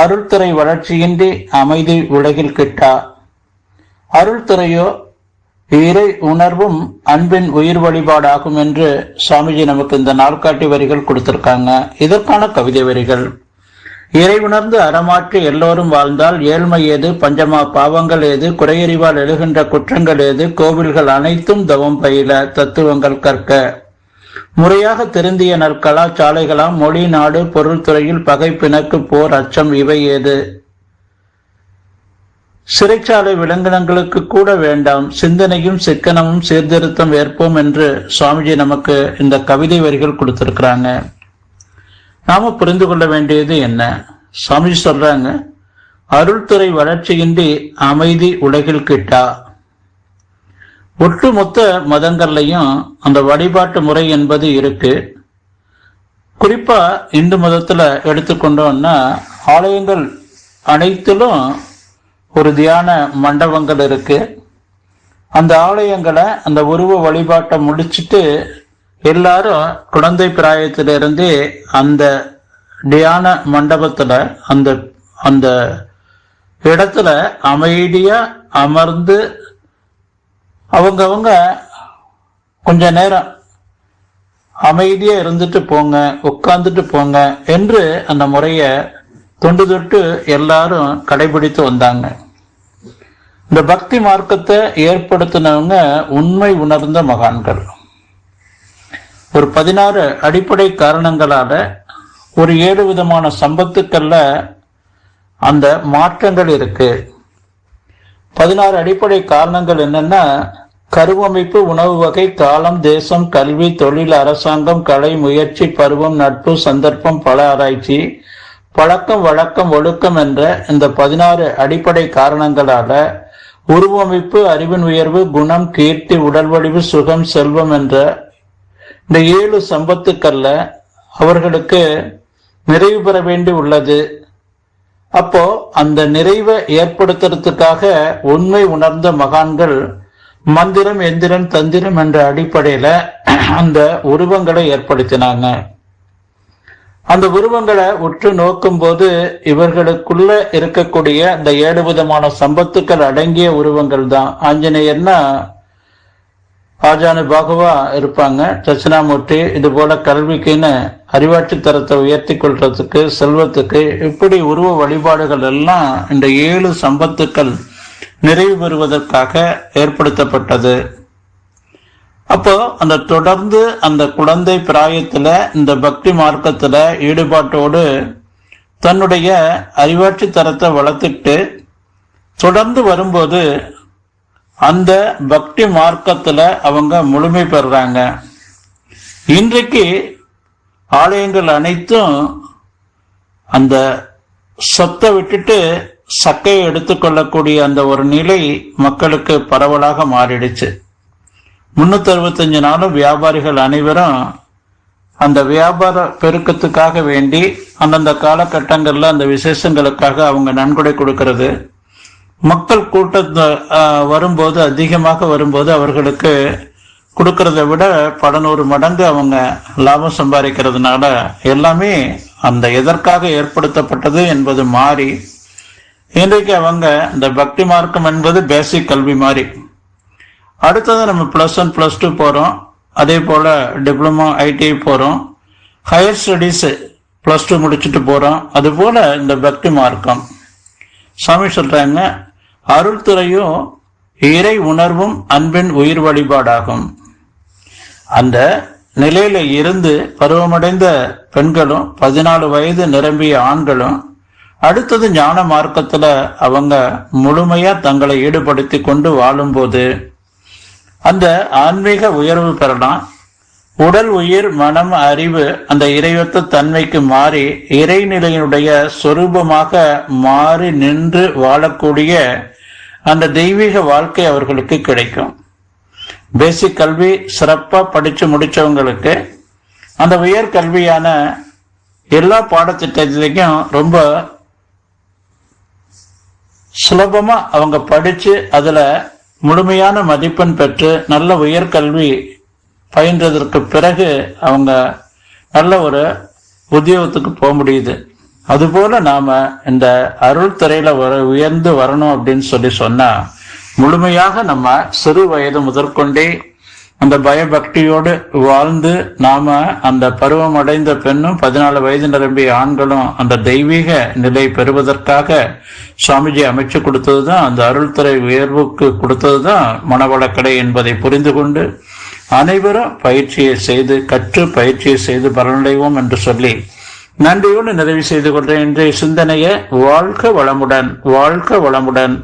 அருள்துறை வளர்ச்சியின்றி அமைதி உலகில் கிட்டா? அருள்துறையோ இறை உணர்வும் அன்பின் உயிர் வழிபாடாகும் என்று சுவாமிஜி நமக்கு இந்த நாள்காட்டி வரிகள் கொடுத்திருக்காங்க. இதற்கான கவிதை வரிகள். இறை உணர்ந்து அறமாற்றி எல்லோரும் வாழ்ந்தால் ஏழ்மை ஏது பஞ்சமா பாவங்கள் ஏது குறையறிவால் எழுகின்ற குற்றங்கள் ஏது கோவில்கள் அனைத்தும் தவம் பயில தத்துவங்கள் கற்க. முறையாக திருந்திய நற்கலா சாலைகளாம் மொழி நாடு பொருள் துறையில் பகை பிணக்கு போர் அச்சம் இவை ஏது? சிறைச்சாலை விலங்கினங்களுக்கு கூட வேண்டாம். சிந்தனையும் சிக்கனமும் சீர்திருத்தம் ஏற்போம் என்று சுவாமிஜி நமக்கு இந்த கவிதை வரிகள் கொடுத்திருக்கிறாங்க. நாம புரிந்து கொள்ள வேண்டியது என்ன? சுவாமிஜி சொல்றாங்க அருள்துறை வளர்ச்சியின்றி அமைதி உலகில் கிட்டா? ஒட்டுமொத்த மதங்கள்லையும் அந்த வழிபாட்டு முறை என்பது இருக்கு. குறிப்பா இந்து மதத்துல எடுத்துக்கொண்டோம்னா ஆலயங்கள் அனைத்திலும் ஒரு தியான மண்டபங்கள் இருக்கு. அந்த ஆலயங்களை அந்த உருவ வழிபாட்டை முடிச்சிட்டு எல்லாரும் குழந்தை பிராயத்திலிருந்து அந்த தியான மண்டபத்துல அந்த அந்த இடத்துல அமைதியா அமர்ந்து அவங்கவங்க கொஞ்ச நேரம் அமைதியா இருந்துட்டு போங்க உட்கார்ந்துட்டு போங்க என்று அந்த முறைய தொண்டு தொட்டு எல்லாரும் கடைபிடித்து வந்தாங்க. இந்த பக்தி மார்க்கத்தை ஏற்படுத்தினவங்க உண்மை உணர்ந்த மகான்கள். ஒரு பதினாறு அடிப்படை காரணங்களால ஒரு ஏழு விதமான சம்பத்துக்கள்ல அந்த மாற்றங்கள் இருக்கு. பதினாறு அடிப்படை காரணங்கள் என்னன்னா கருவமைப்பு உணவு வகை காலம் தேசம் கல்வி தொழில் அரசாங்கம் கலை முயற்சி பருவம் நட்பு சந்தர்ப்பம் பல ஆராய்ச்சி பழக்கம் வழக்கம் ஒழுக்கம் என்ற இந்த பதினாறு அடிப்படை காரணங்களால உருவமைப்பு அறிவின் உயர்வு குணம் கீர்த்தி உடல் வடிவு சுகம் செல்வம் என்ற இந்த ஏழு சம்பத்துக்கள்ல அவர்களுக்கு நிறைவு பெற வேண்டி உள்ளது. அப்போ அந்த நிறைவை ஏற்படுத்துறதுக்காக உண்மை உணர்ந்த மகான்கள் மந்திரம் எந்திரன் தந்திரம் என்ற அடிப்படையில அந்த உருவங்களை ஏற்படுத்தினாங்க. அந்த உருவங்களை உற்று நோக்கும் போது இவர்களுக்குள்ள இருக்கக்கூடிய அந்த ஏழு விதமான சம்பத்துக்கள் அடங்கிய உருவங்கள் தான் ஆஞ்சநேயர்னா ஆஜானு பாகுவா இருப்பாங்க. தட்சிணாமூர்த்தி இது போல கல்விக்குன்னு அறிவாட்சி தரத்தை உயர்த்தி கொள்றதுக்கு செல்வத்துக்கு இப்படி உருவ வழிபாடுகள் எல்லாம் இந்த ஏழு சம்பத்துக்கள் நிறைவு பெறுவதற்காக ஏற்படுத்தப்பட்டது. அப்போ அந்த தொடர்ந்து அந்த குழந்தை பிராயத்துல இந்த பக்தி மார்க்கத்துல ஈடுபாட்டோடு தன்னுடைய அறிவாட்சி தரத்தை வளர்த்துட்டு தொடர்ந்து வரும்போது அந்த பக்தி மார்க்கத்துல அவங்க முழுமை பெறுறாங்க இன்றைக்கு ஆலயங்கள் அனைத்தும் அந்த சொத்தை விட்டுட்டு சக்கையை எடுத்துக்கொள்ளக்கூடிய அந்த ஒரு நிலை மக்களுக்கு பரவலாக மாறிடுச்சு. முன்னூத்தி அறுபத்தஞ்சு நாளும் வியாபாரிகள் அனைவரும் அந்த வியாபார பெருக்கத்துக்காக வேண்டி அந்தந்த காலகட்டங்கள்ல அந்த விசேஷங்களுக்காக அவங்க நன்கொடை கொடுக்கறது. மக்கள் கூட்டத்தை வரும்போது அதிகமாக வரும்போது அவர்களுக்கு கொடுக்கறத விட பல நூறு மடங்கு அவங்க லாபம் சம்பாதிக்கிறதுனால எல்லாமே அந்த எதற்காக ஏற்படுத்தப்பட்டது என்பது மாறி இன்றைக்கு அவங்க இந்த பக்தி மார்க்கம் என்பது பேசிக் கல்வி மாதிரி அடுத்தது நம்ம ப்ளஸ் ஒன் ப்ளஸ் டூ போகிறோம் அதே போல் டிப்ளமோ ஐடிஐ போகிறோம் ஹையர் ஸ்டடீஸு ப்ளஸ் டூ முடிச்சுட்டு போகிறோம் அதுபோல் இந்த பக்தி மார்க்கம். சாமி சொல்கிறாங்க அருள் துறையும் இறை உணர்வும் அன்பின் உயிர் வழிபாடாகும். அந்த நிலையில இருந்து பருவமடைந்த பெண்களும் பதினாலு வயது நிரம்பிய ஆண்களும் அடுத்தது ஞான மார்க்கத்துல அவங்க முழுமையா தங்களை ஈடுபடுத்தி கொண்டு வாழும்போது அந்த ஆன்மீக உயர்வு பெறலாம். உடல் உயிர் மனம் அறிவு அந்த இறைவத்த தன்மைக்கு மாறி இறைநிலையினுடைய சொரூபமாக மாறி நின்று வாழக்கூடிய அந்த தெய்வீக வாழ்க்கை அவர்களுக்கு கிடைக்கும். பேசிக் கல்வி சிறப்பாக படித்து முடிச்சவங்களுக்கு அந்த உயர் கல்வியான எல்லா பாடத்திட்டத்திலையும் ரொம்ப சுலபமாக அவங்க படித்து அதில் முழுமையான மதிப்பெண் பெற்று நல்ல உயர்கல்வி பயின்றதற்கு பிறகு அவங்க நல்ல ஒரு உத்தியோகத்துக்கு போக முடியுது. அதுபோல நாம இந்த அருள் துறையில வர உயர்ந்து வரணும் அப்படின்னு சொல்லி சொன்னா முழுமையாக நம்ம சிறு வயது முதற்கொண்டே அந்த பயபக்தியோடு வாழ்ந்து நாம அந்த பருவம் அடைந்த பெண்ணும் பதினாலு வயது நிரம்பிய ஆண்களும் அந்த தெய்வீக நிலை பெறுவதற்காக சுவாமிஜி அமைச்சு கொடுத்ததுதான் அந்த அருள்துறை உயர்வுக்கு கொடுத்ததுதான் மனவளக்கடை என்பதை புரிந்து கொண்டு அனைவரும் பயிற்சியை செய்து கற்று பயிற்சியை செய்து பலனடைவோம் என்று சொல்லி நன்றியோடு நிறைவு செய்து கொள்றேன் இன்றைய சிந்தனையை வாழ்க வளமுடன் வாழ்க வளமுடன்.